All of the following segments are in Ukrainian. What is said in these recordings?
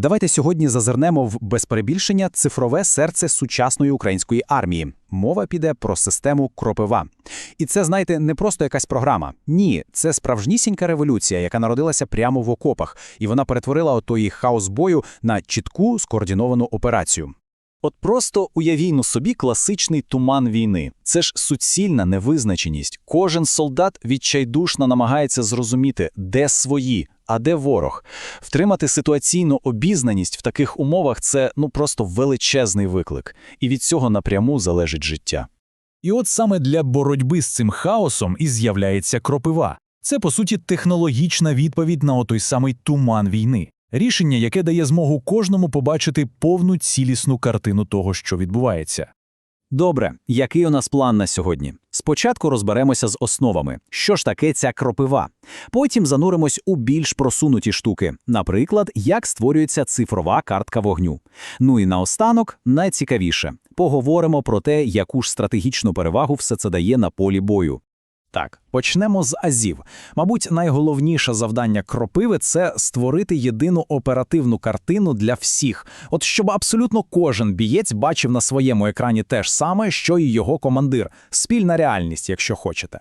Давайте сьогодні зазирнемо в без перебільшення цифрове серце сучасної української армії. Мова піде про систему кропива. І це, знаєте, не просто якась програма. Ні, це справжнісінька революція, яка народилася прямо в окопах, і вона перетворила отої хаос бою на чітку скоординовану операцію. От просто уявіймо собі класичний туман війни. Це ж суцільна невизначеність. Кожен солдат відчайдушно намагається зрозуміти, де свої, а де ворог. Втримати ситуаційну обізнаність в таких умовах це ну просто величезний виклик, і від цього напряму залежить життя. І от саме для боротьби з цим хаосом і з'являється кропива. Це, по суті, технологічна відповідь на отой самий туман війни. Рішення, яке дає змогу кожному побачити повну цілісну картину того, що відбувається. Добре, який у нас план на сьогодні? Спочатку розберемося з основами, що ж таке ця кропива. Потім зануримось у більш просунуті штуки, наприклад, як створюється цифрова картка вогню. Ну і наостанок, найцікавіше, поговоримо про те, яку ж стратегічну перевагу все це дає на полі бою. Так, почнемо з азів. Мабуть, найголовніше завдання кропиви це створити єдину оперативну картину для всіх, от щоб абсолютно кожен бієць бачив на своєму екрані те ж саме, що і його командир, спільна реальність, якщо хочете.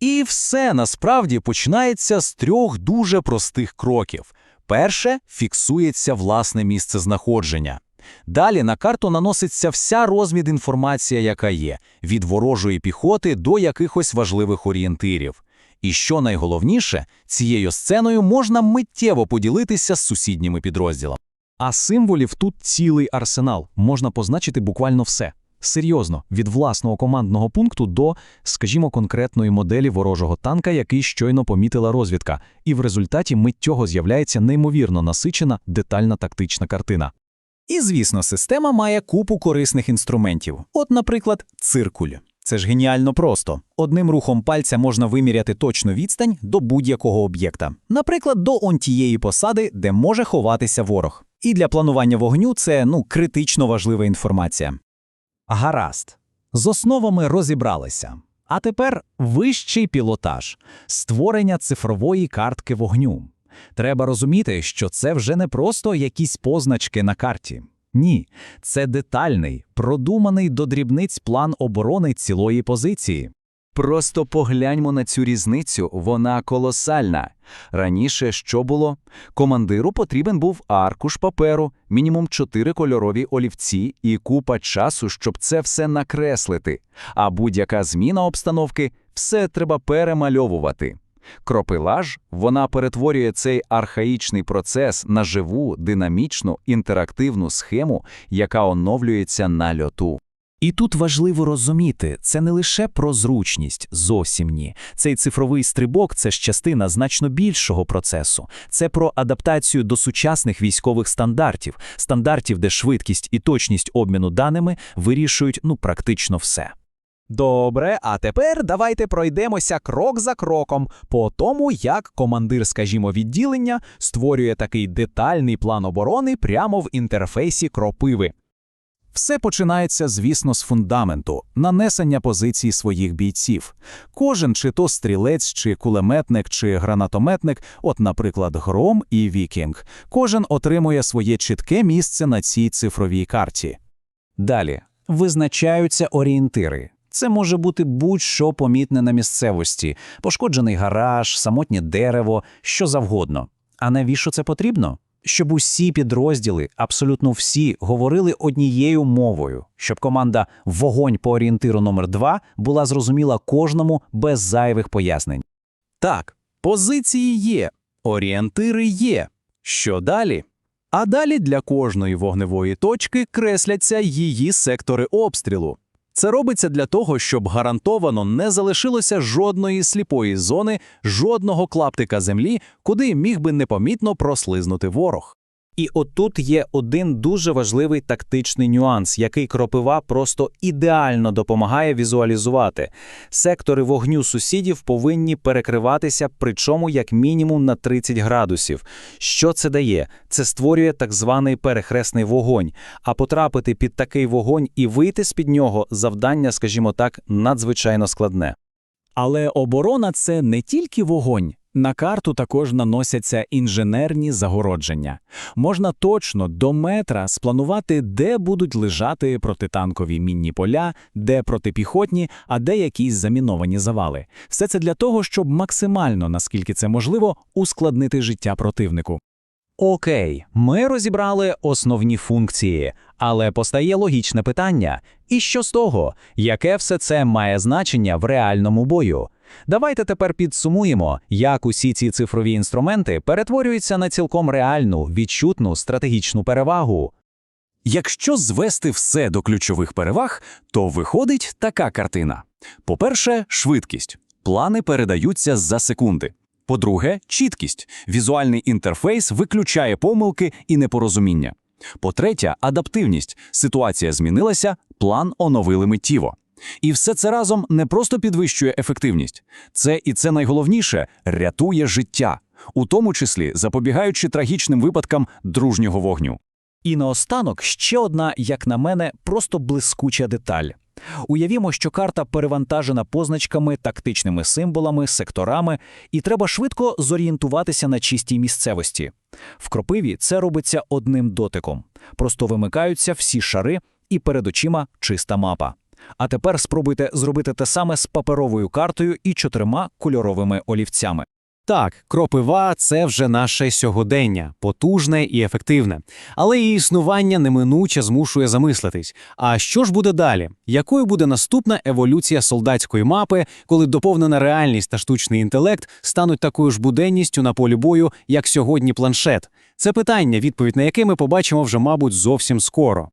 І все насправді починається з трьох дуже простих кроків. Перше фіксується власне місце знаходження. Далі на карту наноситься вся розмід інформація, яка є, від ворожої піхоти до якихось важливих орієнтирів. І що найголовніше, цією сценою можна миттєво поділитися з сусідніми підрозділами. А символів тут цілий арсенал, можна позначити буквально все. Серйозно, від власного командного пункту до, скажімо, конкретної моделі ворожого танка, який щойно помітила розвідка, і в результаті миттєво з'являється неймовірно насичена детальна тактична картина. І, звісно, система має купу корисних інструментів. От, наприклад, циркуль. Це ж геніально просто. Одним рухом пальця можна виміряти точну відстань до будь-якого об'єкта, наприклад, до он тієї посади, де може ховатися ворог. І для планування вогню це ну критично важлива інформація. Гаразд. З основами розібралися. А тепер вищий пілотаж створення цифрової картки вогню. Треба розуміти, що це вже не просто якісь позначки на карті. Ні, це детальний, продуманий до дрібниць план оборони цілої позиції. Просто погляньмо на цю різницю, вона колосальна. Раніше що було? Командиру потрібен був аркуш паперу, мінімум чотири кольорові олівці і купа часу, щоб це все накреслити. А будь-яка зміна обстановки все треба перемальовувати. Кропилаж вона перетворює цей архаїчний процес на живу, динамічну, інтерактивну схему, яка оновлюється на льоту. І тут важливо розуміти, це не лише про зручність, зовсім ні. Цей цифровий стрибок це ж частина значно більшого процесу. Це про адаптацію до сучасних військових стандартів, стандартів, де швидкість і точність обміну даними вирішують ну практично все. Добре, а тепер давайте пройдемося крок за кроком по тому, як командир, скажімо, відділення створює такий детальний план оборони прямо в інтерфейсі кропиви. Все починається, звісно, з фундаменту, нанесення позицій своїх бійців. Кожен, чи то стрілець, чи кулеметник, чи гранатометник, от, наприклад, Гром і Вікінг, кожен отримує своє чітке місце на цій цифровій карті. Далі визначаються орієнтири. Це може бути будь-що помітне на місцевості, пошкоджений гараж, самотнє дерево, що завгодно. А навіщо це потрібно? Щоб усі підрозділи, абсолютно всі, говорили однією мовою, щоб команда Вогонь по орієнтиру номер 2 була зрозуміла кожному без зайвих пояснень. Так, позиції є, орієнтири є. Що далі? А далі для кожної вогневої точки кресляться її сектори обстрілу. Це робиться для того, щоб гарантовано не залишилося жодної сліпої зони, жодного клаптика землі, куди міг би непомітно прослизнути ворог. І отут є один дуже важливий тактичний нюанс, який кропива просто ідеально допомагає візуалізувати. Сектори вогню сусідів повинні перекриватися, причому як мінімум на 30 градусів. Що це дає? Це створює так званий перехресний вогонь. А потрапити під такий вогонь і вийти з під нього завдання, скажімо так, надзвичайно складне. Але оборона це не тільки вогонь, На карту також наносяться інженерні загородження. Можна точно до метра спланувати, де будуть лежати протитанкові мінні поля, де протипіхотні, а де якісь заміновані завали. Все це для того, щоб максимально, наскільки це можливо, ускладнити життя противнику. Окей, ми розібрали основні функції, але постає логічне питання: і що з того, яке все це має значення в реальному бою? Давайте тепер підсумуємо, як усі ці цифрові інструменти перетворюються на цілком реальну, відчутну стратегічну перевагу. Якщо звести все до ключових переваг, то виходить така картина. По-перше, швидкість. Плани передаються за секунди. По-друге, чіткість. Візуальний інтерфейс виключає помилки і непорозуміння. По-третє, адаптивність. Ситуація змінилася, план оновили миттєво. І все це разом не просто підвищує ефективність. Це і це найголовніше рятує життя, у тому числі запобігаючи трагічним випадкам дружнього вогню. І наостанок ще одна, як на мене, просто блискуча деталь. Уявімо, що карта перевантажена позначками, тактичними символами, секторами, і треба швидко зорієнтуватися на чистій місцевості. В кропиві це робиться одним дотиком. Просто вимикаються всі шари, і перед очима чиста мапа. А тепер спробуйте зробити те саме з паперовою картою і чотирма кольоровими олівцями. Так, кропива це вже наше сьогодення, потужне і ефективне. Але її існування неминуче змушує замислитись. А що ж буде далі? Якою буде наступна еволюція солдатської мапи, коли доповнена реальність та штучний інтелект стануть такою ж буденністю на полі бою, як сьогодні планшет? Це питання, відповідь на яке ми побачимо вже, мабуть, зовсім скоро.